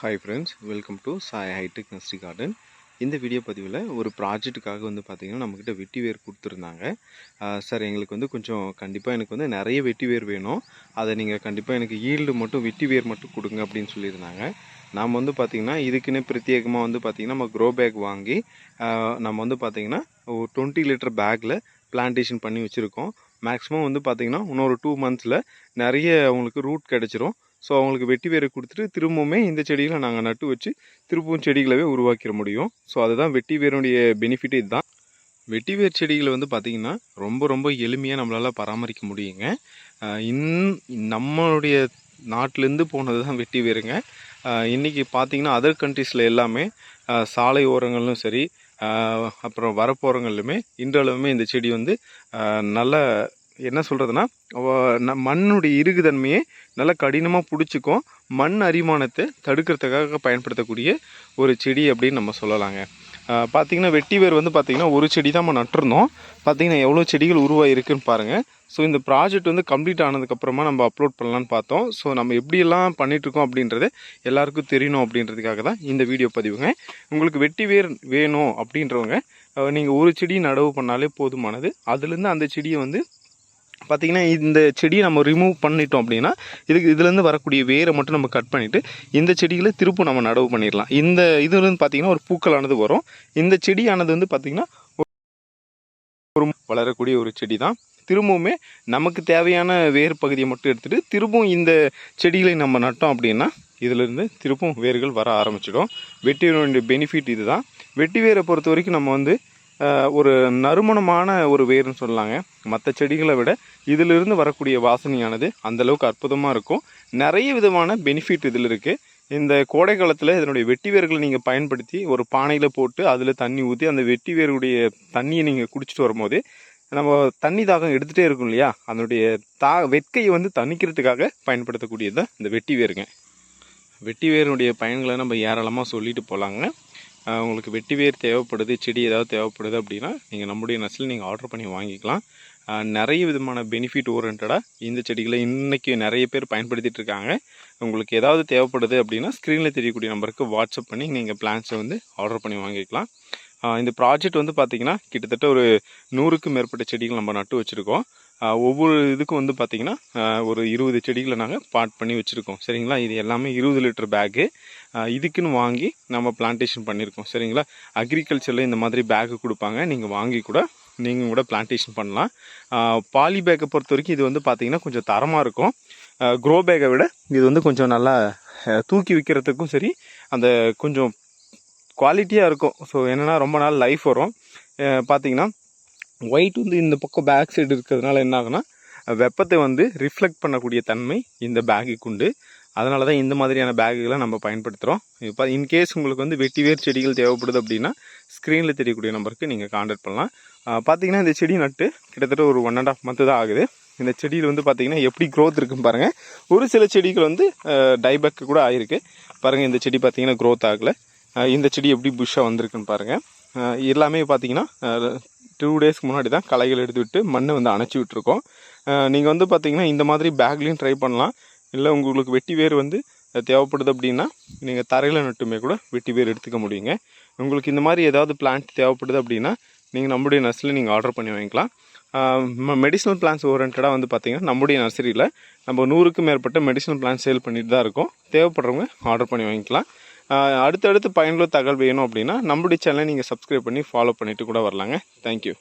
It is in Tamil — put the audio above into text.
Hi friends welcome to Sai hi tech nursery garden இந்த வீடியோ பதிவில் ஒரு ப்ராஜெக்ட்டுக்காக வந்து பார்த்திங்கன்னா நம்மக்கிட்ட வெட்டி வேர் கொடுத்துருந்தாங்க சார் எங்களுக்கு வந்து கொஞ்சம் கண்டிப்பாக எனக்கு வந்து நிறைய வெட்டி வேர் வேணும். அதை நீங்கள் கண்டிப்பாக எனக்கு ஈல்டு மட்டும் வெட்டி வேர் மட்டும் கொடுங்க அப்படின்னு சொல்லியிருந்தாங்க. நாம் வந்து பார்த்திங்கன்னா இதுக்குன்னு பிரத்யேகமாக வந்து பார்த்திங்கன்னா நம்ம க்ரோ பேக் வாங்கி நம்ம வந்து பார்த்திங்கன்னா ஒரு டுவெண்ட்டி லிட்டர் பேக்கில் பிளான்டேஷன் பண்ணி வச்சுருக்கோம். மேக்ஸிமம் வந்து பார்த்திங்கன்னா இன்னொரு டூ மந்த்ஸில் நிறைய அவங்களுக்கு ரூட் கிடச்சிரும். ஸோ அவங்களுக்கு வெட்டி வேரை கொடுத்துட்டு திரும்பவுமே இந்த செடிகளை நாங்கள் நட்டு வச்சு திரும்பவும் செடிகளவே உருவாக்கிற முடியும். ஸோ அதுதான் வெட்டி வேருடைய பெனிஃபிட் இதுதான். வெட்டி வேர் செடிகளை வந்து பார்த்திங்கன்னா ரொம்ப ரொம்ப எளிமையாக நம்மளால் பராமரிக்க முடியுங்க. இன் நம்மளுடைய நாட்டிலேருந்து போனது தான் வெட்டி வேருங்க. இன்றைக்கி இன்னைக்கு பார்த்தீங்கன்னா அதர் கண்ட்ரீஸில் எல்லாமே சாலை ஓரங்களும் சரி அப்புறம் வரப்போரங்கள்லுமே இன்றளவுமே இந்த செடி வந்து நல்ல என்ன சொல்கிறதுனா மண்ணுடைய இறுகுதன்மையை நல்லா கடினமாக பிடிச்சிக்கும். மண் அரிமானத்தை தடுக்கிறதுக்காக பயன்படுத்தக்கூடிய ஒரு செடி அப்படின்னு நம்ம சொல்லலாங்க. பார்த்திங்கன்னா பார்த்தீங்கன்னா வெட்டி வேர் வந்து பார்த்திங்கன்னா ஒரு செடி தான் நம்ம நட்டுருந்தோம். பார்த்தீங்கன்னா எவ்வளோ செடிகள் உருவாகிருக்குன்னு பாருங்கள் ஸோ இந்த ப்ராஜெக்ட் வந்து கம்ப்ளீட் ஆனதுக்கப்புறமா நம்ம அப்லோட் பண்ணலான்னு பார்த்தோம். ஸோ நம்ம எப்படியெல்லாம் பண்ணிகிட்ருக்கோம் அப்படின்றது எல்லாருக்கும் தெரியணும் அப்படின்றதுக்காக தான் இந்த வீடியோ பதிவுங்க. உங்களுக்கு வெட்டி வேர் வேணும் அப்படின்றவங்க நீங்கள் ஒரு செடி நடவு பண்ணாலே போதுமானது. அதுலேருந்து அந்த செடியை வந்து பார்த்திங்கன்னா இந்த செடியை நம்ம ரிமூவ் பண்ணிட்டோம் அப்படின்னா இதுக்கு இதுலேருந்து வரக்கூடிய வேரை மட்டும் நம்ம கட் பண்ணிவிட்டு இந்த செடிகளை திருப்பும் நம்ம நடவு பண்ணிடலாம். இந்த இதுலேருந்து பார்த்தீங்கன்னா ஒரு பூக்களானது வரும். இந்த செடியானது வந்து பார்த்திங்கன்னா ஒரு வளரக்கூடிய ஒரு செடி தான் திரும்பவுமே நமக்கு தேவையான வேர் பகுதியை மட்டும் எடுத்துகிட்டு திரும்பவும் இந்த செடிகளை நம்ம நட்டோம் அப்படின்னா இதிலிருந்து திருப்பும் வேர்கள் வர ஆரம்பிச்சிடும். வெட்டி வேருடைய பெனிஃபிட் இதுதான். வெட்டி வேரை பொறுத்த வரைக்கும் நம்ம வந்து ஒரு நறுமணமான ஒரு வேர்னு சொல்லலாங்க மற்ற செடிகளை விட இதிலிருந்து வரக்கூடிய வாசனையானது அந்த அளவுக்கு அற்புதமாக இருக்கும். நிறைய விதமான பெனிஃபிட் இதில் இருக்குது இந்த கோடை காலத்தில் இதனுடைய வெட்டி வேர்களை நீங்கள் பயன்படுத்தி ஒரு பானையில் போட்டு அதில் தண்ணி ஊற்றி அந்த வெட்டி வேருடைய தண்ணியை நீங்கள் குடிச்சிட்டு வரும்போது நம்ம தண்ணி தாகம் எடுத்துகிட்டே இருக்கும் இல்லையா? அதனுடைய தா வெட்கையை வந்து தணிக்கிறதுக்காக பயன்படுத்தக்கூடியது தான் இந்த வெட்டி வேருங்க. வெட்டி வேருடைய பயன்களை நம்ம ஏராளமாக சொல்லிட்டு போகலாங்க உங்களுக்கு வெட்டி வேர் தேவைப்படுது செடி ஏதாவது தேவைப்படுது அப்படின்னா நீங்கள் நம்முடைய நர்சரியில் நீங்கள் ஆர்டர் பண்ணி வாங்கிக்கலாம். நிறைய விதமான பெனிஃபிட் ஓரியன்டாக இந்த செடிகளை இன்றைக்கி நிறைய பேர் பயன்படுத்திகிட்டு இருக்காங்க. உங்களுக்கு ஏதாவது தேவைப்படுது அப்படின்னா ஸ்க்ரீனில் தெரியக்கூடிய நம்பருக்கு வாட்ஸ்அப் பண்ணி நீங்கள் பிளான்ஸை வந்து ஆர்டர் பண்ணி வாங்கிக்கலாம். இந்த ப்ராஜெக்ட் வந்து பார்த்திங்கன்னா கிட்டத்தட்ட ஒரு நூறுக்கும் மேற்பட்ட செடிகள் நம்ம நட்டு வச்சுருக்கோம். ஒவ்வொரு இதுக்கும் வந்து பார்த்திங்கன்னா ஒரு இருபது செடிகளை நாங்கள் பாட் பண்ணி வச்சுருக்கோம். சரிங்களா? இது எல்லாமே இருபது லிட்டர் பேக்கு இதுக்குன்னு வாங்கி நம்ம பிளான்டேஷன் பண்ணியிருக்கோம் சரிங்களா? அக்ரிகல்ச்சரில் இந்த மாதிரி பேக்கு கொடுப்பாங்க. நீங்கள் வாங்கி கூட நீங்கள் கூட பிளான்டேஷன் பண்ணலாம். பாலி பேக்கை பொறுத்த வரைக்கும் இது வந்து பார்த்திங்கன்னா கொஞ்சம் தரமாக இருக்கும். க்ரோ பேக்கை விட இது வந்து கொஞ்சம் நல்லா தூக்கி விற்கிறதுக்கும் சரி அந்த கொஞ்சம் குவாலிட்டியாக இருக்கும். ஸோ என்னென்னா ரொம்ப நாள் லைஃப் வரும். பார்த்திங்கன்னா பார்த்தீங்கன்னா ஒயிட் வந்து இந்த பக்கம் பேக் சைடு இருக்கிறதுனால என்ன ஆகுனா வெப்பத்தை வந்து ரிஃப்ளெக்ட் பண்ணக்கூடிய தன்மை இந்த பேக்கு உண்டு. அதனால தான் இந்த மாதிரியான பேக்குகளை நம்ம பயன்படுத்துகிறோம் இப்போ இன்கேஸ் உங்களுக்கு வந்து வெட்டிவேர் செடிகள் தேவைப்படுது அப்படின்னா ஸ்க்ரீனில் தெரியக்கூடிய நம்பருக்கு நீங்கள் காண்டாக்ட் பண்ணலாம். பார்த்தீங்கன்னா இந்த செடி நட்டு கிட்டத்தட்ட ஒரு ஒன் அண்ட் ஆஃப் மந்த்து தான் ஆகுது. இந்த செடியில் வந்து பார்த்தீங்கன்னா எப்படி க்ரோத் இருக்குன்னு பாருங்கள் ஒரு சில செடிகள் வந்து டைபேக்கு கூட ஆகிருக்கு பாருங்கள் இந்த செடி பார்த்தீங்கன்னா க்ரோத் ஆகலை. இந்த செடி எப்படி புஷ்ஷாக வந்திருக்குன்னு பாருங்கள் எல்லாமே பார்த்தீங்கன்னா டூ டேஸ்க்கு முன்னாடி தான் களைகள் எடுத்து விட்டு மண்ணை வந்து அணைச்சி விட்டுருக்கோம். நீங்கள் வந்து பார்த்தீங்கன்னா இந்த மாதிரி பேக்லேயும் ட்ரை பண்ணலாம். இல்லை உங்களுக்கு வெட்டி வேர் வந்து தேவைப்படுது அப்படின்னா நீங்கள் தரையில் நட்டுமே கூட வெட்டி வேர் எடுத்துக்க முடியுங்க. உங்களுக்கு இந்த மாதிரி ஏதாவது பிளான்ட் தேவைப்படுது அப்படின்னா நீங்கள் நம்முடைய நர்சரியில் நீங்கள் ஆர்டர் பண்ணி வாங்கிக்கலாம். மெடிசனல் பிளான்ஸ் ஓரியன்டாக வந்து பார்த்தீங்கன்னா நம்முடைய நர்சரியில் நம்ம நூறுக்கும் மேற்பட்ட மெடிசனல் பிளான்ஸ் சேல் பண்ணிட்டு தான் இருக்கோம். தேவைப்படுறவங்க ஆர்டர் பண்ணி வாங்கிக்கலாம். அடுத்தடுத்து பயனுள்ள தகவல் வேணும் அப்படின்னா நம்மளுடைய சேனலை நீங்கள் சப்ஸ்கிரைப் பண்ணி ஃபாலோ பண்ணிட்டு கூட வரலாங்க. தேங்க்யூ